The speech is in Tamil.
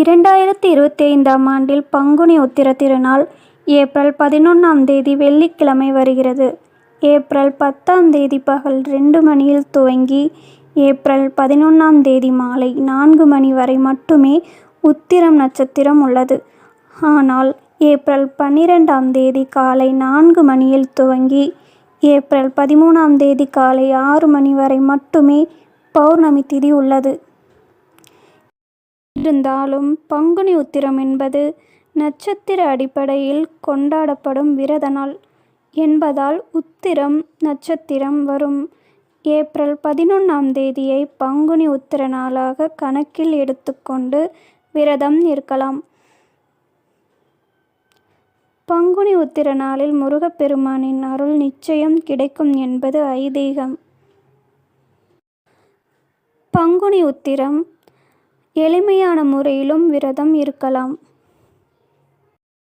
இரண்டாயிரத்தி இருபத்தி ஐந்தாம் ஆண்டில் பங்குனி உத்திர திருநாள் ஏப்ரல் பதினொன்றாம் தேதி வெள்ளிக்கிழமை வருகிறது. ஏப்ரல் பத்தாம் தேதி பகல் ரெண்டு மணியில் துவங்கி ஏப்ரல் பதினொன்றாம் தேதி மாலை நான்கு மணி வரை மட்டுமே உத்திரம் நட்சத்திரம் உள்ளது. ஆனால் ஏப்ரல் பன்னிரெண்டாம் தேதி காலை நான்கு மணியில் துவங்கி ஏப்ரல் பதிமூணாம் தேதி காலை ஆறு மணி வரை மட்டுமே பௌர்ணமி திதி உள்ளது. இருந்தாலும் பங்குனி உத்திரம் என்பது நட்சத்திர அடிப்படையில் கொண்டாடப்படும் விரத நாள் என்பதால் உத்திரம் நட்சத்திரம் வரும் ஏப்ரல் பதினொன்றாம் தேதியை பங்குனி உத்திர நாளாக கணக்கில் எடுத்துக்கொண்டு விரதம் இருக்கலாம். பங்குனி உத்திர நாளில் முருகப்பெருமானின் அருள் நிச்சயம் கிடைக்கும் என்பது ஐதீகம். பங்குனி உத்திரம் எளிமையான முறையிலும் விரதம் இருக்கலாம்.